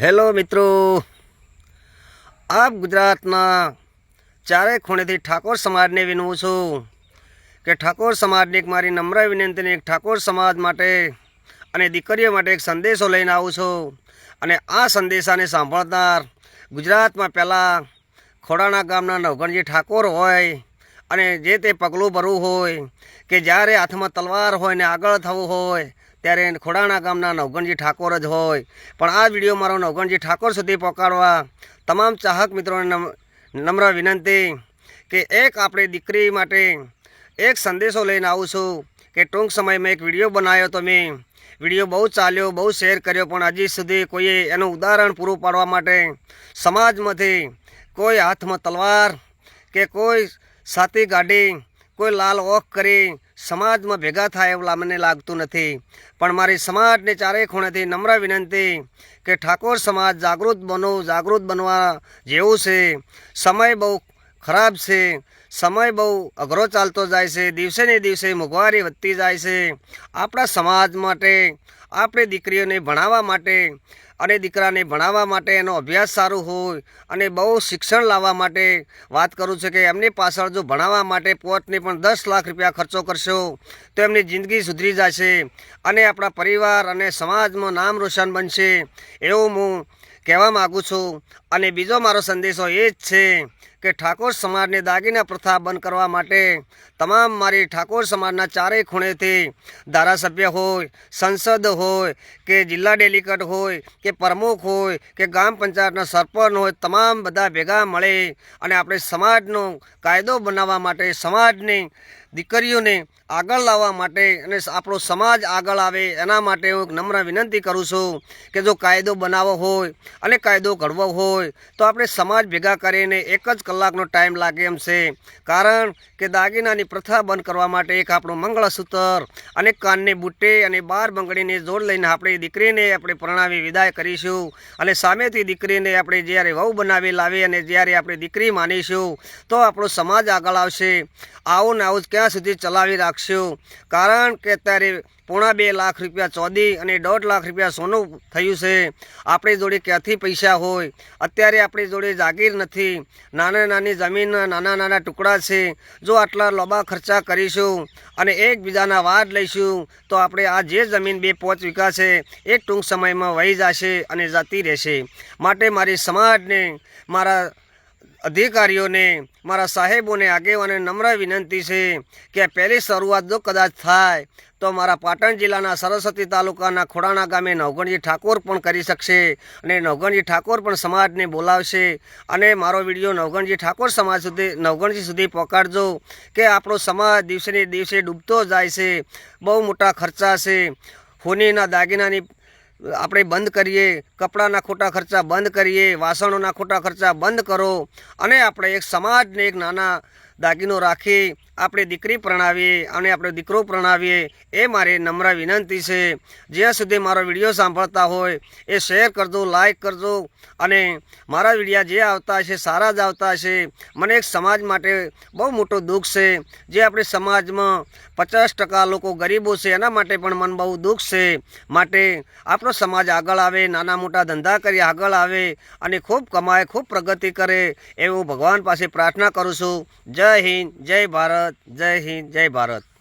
Hello મિત્રો. આપ ગુજરાતના ચારે ખૂણેથી ઠાકોર સમાજને વિનવું છું કે ઠાકોર સમાજની એક મારી નમ્ર વિનંતીને એક ઠાકોર સમાજ માટે અને દીકરીઓ માટે એક સંદેશો લઈને આવું છું. અને આ સંદેશાને સાંભળનાર ગુજરાતમાં પહેલાં ખોડાણા ગામના નવગણજી ઠાકોર હોય અને જે તે પગલું ભરવું હોય કે જ્યારે હાથમાં તલવાર હોય ને આગળ થવું હોય ત્યારે ખોડાણા ગામના નવગણજી ઠાકોર જ હોય. પણ આ વીડિયો મારો નવગણજી ઠાકોર સુધી પહોંચાડવા તમામ ચાહક મિત્રોને નમ- નમ્ર વિનંતી કે એક આપણી દીકરી માટે એક સંદેશો લઈને આવું છું કે ટૂંક સમયમાં એક વીડિયો બનાવ્યો તો મેં. વીડિયો બહુ ચાલ્યો, બહુ શેર કર્યો, પણ હજી સુધી કોઈએ એનું ઉદાહરણ પૂરું પાડવા માટે સમાજમાંથી કોઈ હાથમાં તલવાર કે કોઈ સાથી ગાડી, કોઈ લાલ ઓખ કરી સમાજમાં ભેગા થાય એવું મને લાગતું નથી. પણ મારી સમાજને ચારેય ખૂણેથી નમ્ર વિનંતી કે ઠાકોર સમાજ જાગૃત બનો, જાગૃત બનવા જેવું છે. સમય બહુ ખરાબ છે. સમય બહુ અઘરો ચાલતો જાય છે. દિવસે ને દિવસે મોંઘવારી વધતી જાય છે. આપણા સમાજ માટે, આપણે દીકરીઓને ભણાવવા માટે અને દીકરાને ભણાવવા માટે એનો અભ્યાસ સારું હોય અને બહુ શિક્ષણ લાવવા માટે વાત કરું છું કે એમની પાછળ જો ભણાવવા માટે પોતને પણ દસ લાખ રૂપિયા ખર્ચો કરશો, તો એમની જિંદગી સુધરી જશે અને આપણા પરિવાર અને સમાજમાં નામ રોશન બનશે. એવું હું કહેવા માગું છું. અને બીજો મારો સંદેશો એ જ છે કે ઠાકોર સમાજને દાગીના પ્રથા બંધ કરવા માટે તમામ મારી ઠાકોર સમાજના ચારેય ખૂણેથી ધારાસભ્ય હોય, સંસદ હોય, કે જિલ્લા ડેલિકેટ હોય, કે પ્રમુખ હોય, કે ગ્રામ પંચાયતના સરપંચ હોય, તમામ બધા ભેગા મળે અને આપણે સમાજનો કાયદો બનાવવા માટે સમાજની દીકરીઓને આગળ લાવવા માટે અને આપણો સમાજ આગળ આવે એના માટે હું નમ્ર વિનંતી કરું છું કે જો કાયદો બનાવવો હોય અને કાયદો ઘડવો હોય તો આપણે સમાજ ભેગા કરીને એક જ કલાકનો ટાઈમ લાગે એમ છે. કારણ કે દાગીનાની પ્રથા બંધ કરવા માટે એક આપણું મંગળસૂત્ર અને કાનને બુટ્ટે અને બાર બંગડીને જોડ લઈને આપણે દીકરીને આપણે પ્રણાવી વિદાય કરીશું અને સામેથી દીકરીને આપણે જ્યારે વહુ બનાવી લાવી અને જ્યારે આપણે દીકરી માનીશું તો આપણો સમાજ આગળ આવશે. આવું ને આવું જ ક્યાં સુધી ચલાવી રાખશું. કારણ કે અત્યારે પોણા બે લાખ રૂપિયા ચોદી અને દોઢ લાખ રૂપિયા સોનું થયું છે. આપણી જોડે ક્યાંથી પૈસા હોય? અત્યારે આપણી જોડે જાગીર નથી. નાના નાની જમીનના નાના નાના ટુકડા છે. જો આટલા લોબા ખર્ચા કરીશું અને એકબીજાના વાદ લઈશું, તો આપણે આ જે જમીન બે પોચ વીઘા છે એ ટૂંક સમયમાં વહી જશે અને જતી રહેશે. માટે મારી સમાજને, મારા અધિકારીઓને, મારા સાહેબોને આગેવાને નમ્ર વિનંતી છે કે પહેલી શરૂઆત જો કદાચ થાય, તો મારા પાટણ જિલ્લાના સરસ્વતી તાલુકાના ખોડાણા ગામે નવગણજી ઠાકોર પણ કરી શકશે અને નવગણજી ઠાકોર પણ સમાજને બોલાવશે. અને મારો વીડિયો નવગણજી ઠાકોર સમાજ સુધી, નવગણજી સુધી પહોંચાડજો કે આપણો સમાજ દિવસેને દિવસે ડૂબતો જાય છે, બહુ મોટા ખર્ચા છે. હોનીના દાગીનાની આપણે બંધ કરીએ, કપડાના ખોટા ખર્ચા બંધ કરીએ, વાસણોના ખોટા ખર્ચા બંધ કરો અને આપણે એક સમાજને એક નાના દાગીનો રાખી આપણે દીકરી પ્રણાવીએ અને આપણે દીકરો પ્રણાવીએ એ મારી નમ્ર વિનંતી છે. જ્યાં સુધી મારો વીડિયો સાંભળતા હોય એ શેર કરજો લાઈક કરજો અને મારા વિડીયા જે આવતા છે સારા જ આવતા છે મને એક સમાજ માટે બહુ મોટું દુઃખ છે. જે આપણે સમાજમાં પચાસ ટકા લોકો ગરીબો છે, એના માટે પણ મન બહુ દુઃખ છે. માટે આપણો સમાજ આગળ આવે, નાના મોટા ધંધા કરી આગળ આવે અને ખૂબ કમાય, ખૂબ પ્રગતિ કરે એવું ભગવાન પાસે પ્રાર્થના કરું છું. જય હિન્દ, જય ભારત જય હિન્દ જય ભારત.